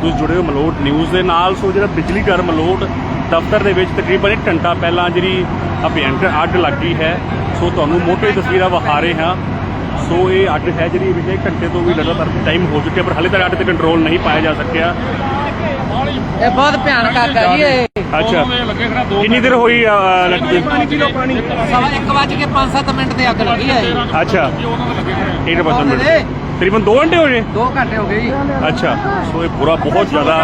ਤੁਸੀਂ ਜੁੜੇ ਹੋ ਮਲੋਟ ਨਿਊਜ਼ ਦੇ ਨਾਲ। ਸੋ ਜਿਹੜਾ ਬਿਜਲੀ ਘਰ ਮਲੋਟ ਦਫ਼ਤਰ ਦੇ ਵਿੱਚ ਤਕਰੀਬਨ ਇੱਕ ਘੰਟਾ ਪਹਿਲਾਂ ਜਿਹੜੀ ਅਭਿਅੰਕਰ ਅੱਗ ਲੱਗੀ ਹੈ ਸੋ ਤੁਹਾਨੂੰ ਮੋਟੇ ਤਸਵੀਰਾਂ ਵਿਖਾ ਰਹੇ ਹਾਂ। ਸੋ ਇਹ ਅੱਗ ਹੈ ਜਿਹੜੀ ਵਿਜੇ ਘੰਟੇ ਤੋਂ ਵੀ ਲਗਾਤਾਰ ਟਾਈਮ ਹੋ ਚੁੱਕਿਆ ਪਰ ਹਾਲੇ ਤੱਕ ਅੱਗ ਤੇ ਕੰਟਰੋਲ ਨਹੀਂ ਪਾਇਆ ਜਾ ਸਕਿਆ। ਇਹ ਬਹੁਤ ਭਿਆਨਕ ਅੱਗ ਹੈ ਜੀ ਇਹ। ਅੱਛਾ। ਕਿੰਨੀ ਦੇਰ ਹੋਈ ਅ, ਲੱਗੀ? ਸਵਾ 1 ਵਜ ਕੇ 5-7 ਮਿੰਟ ਤੇ ਅੱਗ ਲੱਗੀ ਹੈ ਅੱਛਾ। ਠੀਕ ਹੈ ਬਸ ਮਿੰਟ। ਤਕਰੀਬਨ 2 ਘੰਟੇ ਹੋ ਗਏ? 2 ਘੰਟੇ ਹੋ ਗਏ ਜੀ। ਅੱਛਾ ਸੋ ਇਹ ਬੁਰਾ ਬਹੁਤ ਜ਼ਿਆਦਾ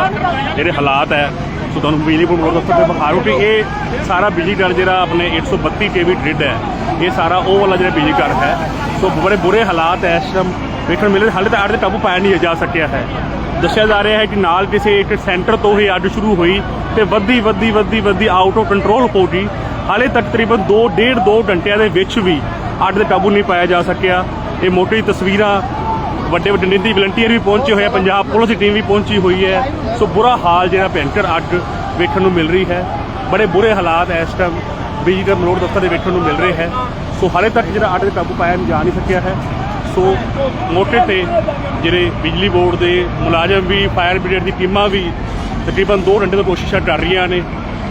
ਜਿਹੜੇ ਹਾਲਾਤ ਹੈ। ਸੋ ਤੁਹਾਨੂੰ ਬਿਜਲੀ ਬੋਰਡ ਮੋੜ ਦਫ਼ਤਰ ਦੇ ਬਖਾਰੋ ਕਿ ਇਹ ਸਾਰਾ ਬਿਜਲੀ ਘਰ ਜਿਹੜਾ ਆਪਣੇ 132 ਕੇਵੀ ਗ੍ਰਿਡ ਹੈ ਇਹ ਸਾਰਾ ਉਹ ਵਾਲਾ ਜਿਹੜਾ ਬਿਜਲੀ ਘਰ ਹੈ। ਸੋ ਬੜੇ ਬੁਰੇ ਹਾਲਾਤ ਹੈ ਇਸ ਟਾਈਮ ਵੇਖਣ ਮਿਲੇ ਹਾਲੇ ਤਾਂ ਅੱਗ ਦੇ ਕਾਬੂ ਪਾਇਆ ਨਹੀਂ ਜਾ ਸਕਿਆ ਹੈ। ਦੱਸਿਆ ਜਾ ਰਿਹਾ ਹੈ ਕਿ ਨਾਲ ਕਿਸੇ ਇੱਕ ਸੈਂਟਰ ਤੋਂ ਹੀ ਅੱਗ ਸ਼ੁਰੂ ਹੋਈ ਤੇ ਵੱਧੀ ਵੱਧੀ ਵੱਧੀ ਵੱਧੀ ਆਊਟ ਆਫ ਕੰਟਰੋਲ ਹੋ ਗਈ। ਹਾਲੇ ਤੱਕ ਤਕਰੀਬਨ 2 ਡੇਢ 2 ਘੰਟਿਆਂ ਦੇ ਵਿੱਚ ਵੀ ਅੱਗ ਦੇ ਕਾਬੂ ਨਹੀਂ ਪਾਇਆ ਜਾ ਸਕਿਆ। ਇਹ ਮੋਟੀ ਤਸਵੀਰਾਂ ਵੱਡੇ ਵੱਡੇ ਨਿੰਦੀ ਵਲੰਟੀਅਰ ਵੀ ਪਹੁੰਚੇ ਹੋਏ ਆ, ਪੰਜਾਬ ਪੁਲਿਸ ਦੀ ਟੀਮ ਵੀ ਪਹੁੰਚੀ ਹੋਈ ਹੈ। ਸੋ ਬੁਰਾ ਹਾਲ ਜਿਹੜਾ ਭਿਅੰਕਰ ਅੱਗ ਵੇਖਣ ਨੂੰ ਮਿਲ ਰਹੀ ਹੈ। ਬੜੇ ਬੁਰੇ ਹਾਲਾਤ ਇਸ ਟਾਈਮ ਬਿਜਲੀ ਦੇ ਮਲੋੜ ਦਫ਼ਤਰ ਦੇ ਵੇਖਣ ਨੂੰ ਮਿਲ ਰਹੇ ਹੈ। ਸੋ ਹਾਲੇ ਤੱਕ ਜਿਹੜਾ ਅੱਗ 'ਤੇ ਕਾਬੂ ਪਾਇਆ ਜਾ ਨਹੀਂ ਸਕਿਆ ਹੈ। ਸੋ ਮੋਟੇ ਤੇ ਜਿਹੜੇ ਬਿਜਲੀ ਬੋਰਡ ਦੇ ਮੁਲਾਜ਼ਮ ਵੀ ਫਾਇਰ ਬ੍ਰਿਗੇਡ ਦੀ ਟੀਮਾਂ ਵੀ ਤਕਰੀਬਨ 2 ਘੰਟੇ ਤੋਂ ਕੋਸ਼ਿਸ਼ਾਂ ਕਰ ਰਹੀਆਂ ਨੇ,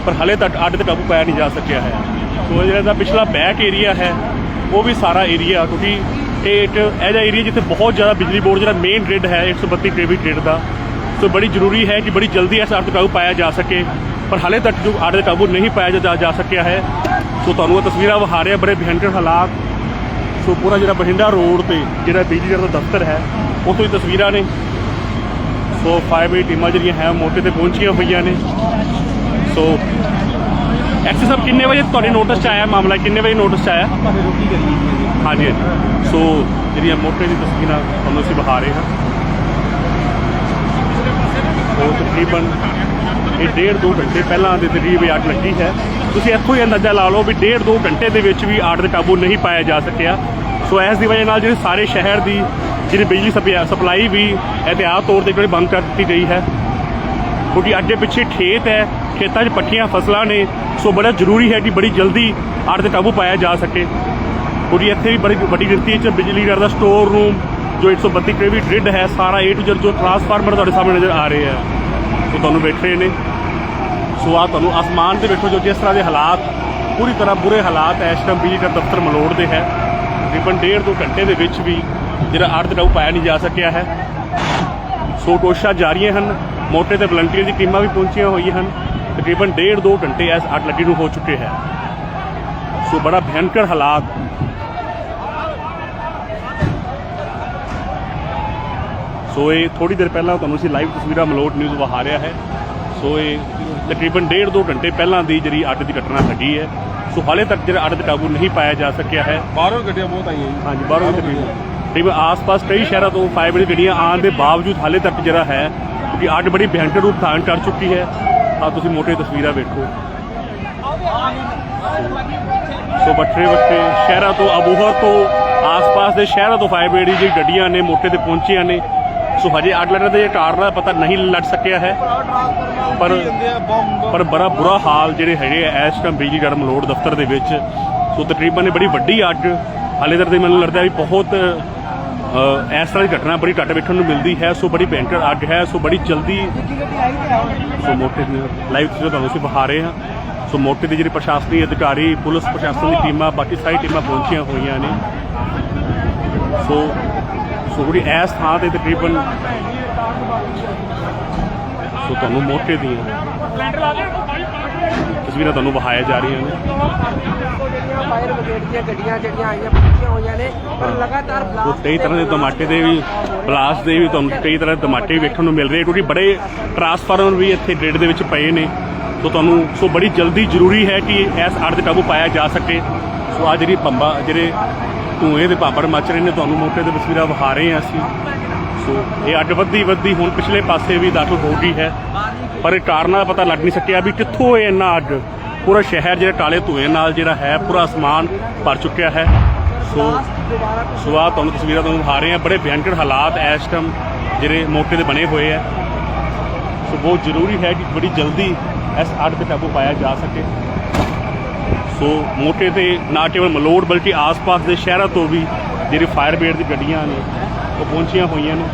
ਪਰ ਹਾਲੇ ਤੱਕ ਅੱਡ ਤੇ ਕਾਬੂ ਪਾਇਆ ਨਹੀਂ ਜਾ ਸਕਿਆ ਹੈ। ਸੋ ਇਹ ਜਿਹੜਾ ਦਾ ਪਿਛਲਾ ਬੈਕ ਏਰੀਆ ਹੈ, ਉਹ ਵੀ ਸਾਰਾ ਏਰੀਆ ਕਿਉਂਕਿ ਇਹ ਇੱਕ ਇਹੋ ਜਿਹਾ ਏਰੀਆ ਜਿੱਥੇ ਬਹੁਤ ਜ਼ਿਆਦਾ ਬਿਜਲੀ ਬੋਰਡ, ਜਿਹੜਾ ਮੇਨ ਗ੍ਰਿਡ ਹੈ 132 ਕੇਵੀ ਗ੍ਰਿਡ ਦਾ। ਸੋ ਬੜੀ ਜ਼ਰੂਰੀ ਹੈ ਕਿ ਬੜੀ ਜਲਦੀ ਇਸ ਅੱਗ ਕਾਬੂ ਪਾਇਆ ਜਾ ਸਕੇ। ਪਰ ਹਾਲੇ ਤੱਕ ਜੋ ਅੱਗ ਤੇ ਕਾਬੂ ਨਹੀਂ ਪਾਇਆ ਜਾ- ਜਾ ਸਕਿਆ ਹੈ ਸੋ ਤੁਹਾਨੂੰ ਇਹ ਤਸਵੀਰਾਂ ਵਿਖਾ ਰਿਹਾ, ਬੜੇ ਭਿਅੰਕਰ ਹਾਲਾਤ। ਸੋ ਪੂਰਾ ਜਿਹੜਾ ਬਠਿੰਡਾ ਰੋਡ ਤੇ ਜਿਹੜਾ ਬਿਜਲੀ ਦਾ ਦਫ਼ਤਰ ਹੈ, ਉੱਥੋਂ ਹੀ ਤਸਵੀਰਾਂ ਨੇ। ਸੋ ਫਾਇਰ ਬ੍ਰਿਗੇਡ ਟੀਮਾਂ ਜਿਹੜੀਆਂ ਹੈ ਮੌਕੇ ਤੇ ਪਹੁੰਚੀਆਂ ਹੋਈਆਂ ਨੇ। ਸੋ ਐਕਸੀ ਸਾਹਿਬ ਕਿੰਨੇ ਵਜੇ ਤੁਹਾਡੇ ਨੋਟਿਸ 'ਚ ਆਇਆ? ਮਾਮਲਾ ਕਿੰਨੇ ਵਜੇ ਨੋਟਿਸ 'ਚ ਆਇਆ? ਹਾਂਜੀ ਹਾਂਜੀ। ਸੋ ਜਿਹੜੀਆਂ ਮੋਟੇ ਦੀ ਤਸਵੀਰਾਂ ਤੁਹਾਨੂੰ ਅਸੀਂ ਵਿਖਾ ਰਹੇ ਹਾਂ। ਉਹ ਤਕਰੀਬਨ ਇਹ ਡੇਢ ਦੋ ਘੰਟੇ ਪਹਿਲਾਂ ਦੇ ਤਕਰੀਬ ਇਹ ਅੱਗ ਲੱਗੀ ਹੈ। ਤੁਸੀਂ ਇੱਥੋਂ ਹੀ ਅੰਦਾਜ਼ਾ ਲਾ ਲਓ ਵੀ ਡੇਢ ਦੋ ਘੰਟੇ ਦੇ ਵਿੱਚ ਵੀ ਆੜ ਦੇ ਕਾਬੂ ਨਹੀਂ ਪਾਇਆ ਜਾ ਸਕਿਆ। ਸੋ ਇਸ ਦੀ ਵਜ੍ਹਾ ਨਾਲ ਜਿਹੜੇ ਸਾਰੇ ਸ਼ਹਿਰ ਦੀ ਜਿਹੜੀ ਬਿਜਲੀ ਸਪਿਆ- ਸਪਲਾਈ ਵੀ ਇਹਤਿਆਤ ਤੌਰ ਤੇ ਜਿਹੜੀ ਬੰਦ ਕਰ ਦਿੱਤੀ ਗਈ ਹੈ। ਕਿਉਂਕਿ ਅੱਗੇ ਪਿੱਛੇ ਖੇਤ ਹੈ, ਖੇਤਾਂ 'ਚ ਪੱਠੀਆਂ, ਫਸਲਾਂ ਨੇ। ਸੋ ਬੜਾ ਜ਼ਰੂਰੀ ਹੈ ਕਿ ਬੜੀ ਜਲਦੀ ਆੜ ਤੇ ਕਾਬੂ ਪਾਇਆ ਜਾ ਸਕੇ। ਕਿਉਂਕਿ ਇੱਥੇ ਵੀ ਬੜੀ ਵੱਡੀ ਗਿਣਤੀ 'ਚ ਬਿਜਲੀ ਘਰ ਦਾ ਸਟੋਰ ਰੂਮ ਜੋ 132 ਕੇਵੀ ਗ੍ਰਿਡ ਹੈ, ਸਾਰਾ ਏ ਟੂ Z ਜੋ ਟਰਾਂਸਫਾਰਮਰ ਤੁਹਾਡੇ ਸਾਹਮਣੇ ਨਜ਼ਰ ਆ ਰਹੇ ਆ। ਉਹ ਤੁਹਾਨੂੰ ਬੈਠ ਰਹੇ ਨੇ। ਸੋ ਆ ਤੁਹਾਨੂੰ ਅਸਮਾਨ ਤੇ ਬੈਠੋ ਜੋ ਜਿਸ ਤਰ੍ਹਾਂ ਦੇ ਹਾਲਾਤ, ਪੂਰੀ ਤਰ੍ਹਾਂ ਬੁਰੇ ਹਾਲਾਤ ਹੈ। ਇਸ ਟਾਈਮ ਬਿਜਲੀ ਦਾ ਦਫ਼ਤਰ ਮਲੋੜ ਦੇ ਹੈ। ਤਕਰੀਬਨ ਡੇਢ ਦੋ ਘੰਟੇ ਦੇ ਵਿੱਚ ਵੀ ਜਿਹੜਾ ਅੱਗ ਤੇ ਪਾਇਆ ਨਹੀਂ ਜਾ ਸਕਿਆ ਹੈ। ਸੋ ਕੋਸ਼ਿਸ਼ਾਂ ਜਾਰੀਆਂ ਹਨ। ਮੋਟੇ ਤੇ ਵਲੰਟੀਅਰ ਦੀ ਟੀਮਾਂ ਵੀ ਪਹੁੰਚੀਆਂ ਹੋਈਆਂ ਹਨ। ਤਕਰੀਬਨ ਡੇਢ ਦੋ ਘੰਟੇ ਇਸ ਅੱਗ ਲੱਗੀ ਨੂੰ ਹੋ ਚੁੱਕੇ ਹੈ। ਸੋ ਬੜਾ ਭਿਆਨਕ ਹਾਲਾਤ। ਸੋ ਇਹ ਥੋੜੀ ਦੇਰ ਪਹਿਲਾਂ ਤੁਹਾਨੂੰ ਅਸੀਂ ਲਾਈਵ ਤਸਵੀਰਾਂ ਮਲੋਟ ਨਿਊਜ਼ ਵਿਖਾ ਰਿਹਾ ਹੈ। ਸੋ ਇਹ ਤਕਰੀਬਨ ਡੇਢ ਦੋ ਘੰਟੇ ਪਹਿਲਾਂ ਦੀ ਜਿਹੜੀ ਅੱਗ ਦੀ ਘਟਨਾ ਲੱਗੀ ਹੈ। ਸੋ ਹਾਲੇ ਤੱਕ ਜਿਹੜਾ ਅੱਗ ਤੇ ਕਾਬੂ ਨਹੀਂ ਪਾਇਆ ਜਾ ਸਕਿਆ ਹੈ। ਬਾਹਰੋਂ ਗੱਡੀਆਂ ਬਹੁਤ ਆਈਆਂ ਜੀ। ਹਾਂਜੀ ਬਾਹਰੋਂ ਤਕਰੀਬਨ ਤਕਰੀਬਨ ਆਸ-ਪਾਸ ਕਈ ਸ਼ਹਿਰਾਂ ਤੋਂ ਫਾਇਰ ਬ੍ਰਿਗੇਡ ਗੱਡੀਆਂ ਆਉਣ ਦੇ ਬਾਵਜੂਦ ਹਾਲੇ ਤੱਕ ਜਿਹੜਾ ਹੈ ਕਿਉਂਕਿ ਅੱਗ ਬੜੀ ਭਿਆਨਕ ਰੂਪ ਧਾਰਨ ਕਰ ਚੁੱਕੀ ਹੈ। ਆ ਤੁਸੀਂ ਮੋਟੇ ਤਸਵੀਰਾਂ ਵੇਖੋ। ਸੋ ਵੱਖਰੇ ਵੱਖਰੇ ਸ਼ਹਿਰਾਂ ਤੋਂ ਅਬੂਹਰ ਤੋਂ ਆਸ-ਪਾਸ ਦੇ ਸ਼ਹਿਰਾਂ ਤੋਂ ਫਾਇਰ ਬ੍ਰਿਗੇਡ ਦੀ ਗੱਡੀਆਂ ਨੇ ਮੋਟੇ ਤੇ ਪਹੁੰਚੀਆਂ ਨੇ। ਸੋ ਹਜੇ ਅੱਗ ਲੱਗਣ ਦਾ ਕਾਰਨ ਦਾ ਪਤਾ ਨਹੀਂ ਲੱਗ ਸਕਿਆ ਹੈ। ਪਰ ਪਰ ਬੜਾ ਬੁਰਾ ਹਾਲ ਜਿਹੜੇ ਹੈਗੇ ਆ, ਇਸ ਟਾਈਮ ਬਿਜਲੀ ਘਰ ਮਲੋੜ ਦਫ਼ਤਰ ਦੇ ਵਿੱਚ। ਸੋ ਤਕਰੀਬਨ ਇਹ ਬੜੀ ਵੱਡੀ ਅੱਗ ਹਾਲੇ ਤੱਕ ਤੇ ਮੈਨੂੰ ਲੱਗਦਾ ਵੀ ਬਹੁਤ ਇਸ ਤਰ੍ਹਾਂ ਦੀ ਘਟਨਾ ਬੜੀ ਘੱਟ ਵੇਖਣ ਨੂੰ ਮਿਲਦੀ ਹੈ। ਸੋ ਬੜੀ ਭਿਅੰਕਰ ਅੱਗ ਹੈ। ਸੋ ਬੜੀ ਜਲਦੀ ਸੋ ਮੋਟੇ ਲਾਈਵ ਤਸਵੀਰ ਤੁਹਾਨੂੰ ਅਸੀਂ ਵਿਖਾ ਰਹੇ ਹਾਂ। ਸੋ ਮੋਟੇ ਦੇ ਜਿਹੜੇ ਪ੍ਰਸ਼ਾਸਨੀ ਅਧਿਕਾਰੀ, ਪੁਲਿਸ ਪ੍ਰਸ਼ਾਸਨ ਦੀ ਟੀਮਾਂ, ਬਾਕੀ ਸਾਰੀ ਟੀਮਾਂ ਪਹੁੰਚੀਆਂ ਹੋਈਆਂ ਨੇ। ਸੋ ਸੋ ਜਿਹੜੀ ਇਸ ਥਾਂ ਤੇ ਤਕਰੀਬਨ ਸੋ ਤੁਹਾਨੂੰ ਮੋਟੇ ਦੀਆਂ ਤਸਵੀਰਾਂ ਤੁਹਾਨੂੰ ਵਿਖਾਇਆ ਜਾ ਰਹੀਆਂ ਨੇ। ਫਾਇਰ ਬ੍ਰਿਗੇਡ ਦੀਆਂ ਗੱਡੀਆਂ ਜਿਹੜੀਆਂ ਆਈਆਂ ਪਹੁੰਚੀਆਂ ਹੋਈਆਂ ਨੇ ਪਰ ਲਗਾਤਾਰ ਸੋ ਕਈ ਤਰ੍ਹਾਂ ਦੇ ਟਮਾਟੇ ਦੇ ਵੀ ਬਲਾਸਟ ਦੇ ਵੀ ਤੁਹਾਨੂੰ ਕਈ ਤਰ੍ਹਾਂ ਦੇ ਟਮਾਟੇ ਵੇਖਣ ਨੂੰ ਮਿਲ ਰਹੇ ਕਿਉਂਕਿ ਬੜੇ ਟਰਾਂਸਫਾਰਮਰ ਵੀ ਇੱਥੇ ਗ੍ਰਿਡ ਦੇ ਵਿੱਚ ਪਏ ਨੇ। ਸੋ ਤੁਹਾਨੂੰ ਸੋ ਬੜੀ ਜਲਦੀ ਜ਼ਰੂਰੀ ਹੈ ਕਿ ਇਸ ਅੱਗ ਤੇ ਕਾਬੂ ਪਾਇਆ ਜਾ ਸਕੇ। ਸੋ ਆ ਜਿਹੜੀ ਪੰਬਾ ਜਿਹੜੇ ਧੂਏ ਦੇ ਪਾਪੜ ਮੱਚ ਰਹੇ ਨੇ, ਤੁਹਾਨੂੰ ਮੌਕੇ ਤੇ ਤਸਵੀਰਾਂ ਵਿਖਾ ਰਹੇ ਹਾਂ ਅਸੀਂ। ਸੋ ਇਹ ਅੱਡ ਵੱਧਦੀ ਵੱਧਦੀ ਹੁਣ ਪਿਛਲੇ ਪਾਸੇ ਵੀ ਦਾਖਲ ਹੋ ਗਈ ਹੈ। ਪਰ ਇਹ ਕਾਰਨਾਂ ਦਾ ਪਤਾ ਲੱਗ ਨਹੀਂ ਸਕਿਆ ਵੀ ਕਿੱਥੋਂ ਇਹ ਇੰਨਾ ਅੱਡ, ਪੂਰਾ ਸ਼ਹਿਰ ਜਿਹੜਾ ਟਾਲੇ ਧੂਏ ਨਾਲ ਜਿਹੜਾ ਹੈ, ਪੂਰਾ ਅਸਮਾਨ ਭਰ ਚੁੱਕਿਆ ਹੈ। ਸੋ ਸੋ ਤੁਹਾਨੂੰ ਤਸਵੀਰਾਂ ਤੁਹਾਨੂੰ ਵਿਖਾ ਰਹੇ ਹਾਂ। ਬੜੇ ਭਿਆਨਕ ਹਾਲਾਤ ਇਸ ਟਾਈਮ ਜਿਹੜੇ ਮੌਕੇ ਤੇ ਬਣੇ ਹੋਏ ਆ ਸੋ ਬਹੁਤ ਜ਼ਰੂਰੀ ਹੈ ਕਿ ਬੜੀ ਜਲਦੀ ਇਸ ਅੱਡ ਤੇ ਕਾਬੂ ਪਾਇਆ ਜਾ ਸਕੇ। ਸੋ ਮੋਟੇ ਤੇ ਨਾ ਕੇਵਲ ਮਲੋੜ ਬਲਕਿ ਆਸ-ਪਾਸ ਦੇ ਸ਼ਹਿਰਾਂ ਤੋਂ ਵੀ ਜਿਹੜੀ ਫਾਇਰ ਬ੍ਰਿਗੇਡ ਦੀ ਗੱਡੀਆਂ ਨੇ, ਉਹ ਪਹੁੰਚੀਆਂ ਹੋਈਆਂ ਨੇ।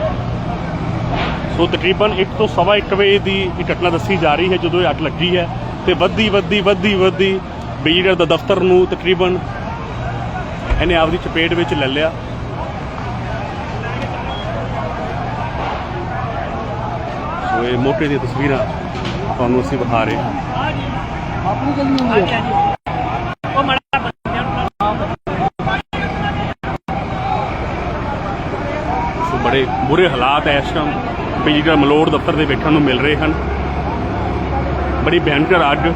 ਸੋ ਤਕਰੀਬਨ 1 ਤੋਂ ਸਵਾ ਇੱਕ ਵਜੇ ਦੀ ਇਹ ਘਟਨਾ ਦੱਸੀ ਜਾ ਰਹੀ ਹੈ, ਜਦੋਂ ਇਹ ਅੱਗ ਲੱਗੀ ਹੈ ਤੇ ਵੱਧਦੀ ਵੱਧਦੀ ਵੱਧਦੀ ਵੱਧਦੀ ਬਿਜਲੀ ਦਾ ਦਫ਼ਤਰ ਨੂੰ ਤਕਰੀਬਨ ਇਹਨੇ ਆਪਦੀ ਚਪੇਟ ਵਿੱਚ ਲੈ ਲਿਆ। ਸੋ ਇਹ ਮੋਟੇ ਦੀਆਂ ਤਸਵੀਰਾਂ ਤੁਹਾਨੂੰ ਅਸੀਂ ਵਿਖਾ ਰਹੇ ਹਾਂ। ਆਪਣੀ ਗਲੀ ਹੁੰਦੀ ਹੈ ਸੋ ਬੜੇ ਬੁਰੇ ਹਾਲਾਤ ਐ ਇਸ ਟਾਈਮ ਬਿਜਲੀ ਦਾ ਮਲੋੜ ਦਫ਼ਤਰ ਦੇ ਵੇਖਣ ਨੂੰ ਮਿਲ ਰਹੇ ਹਨ। ਬੜੀ ਭਿਆਨਕ ਅੱਗ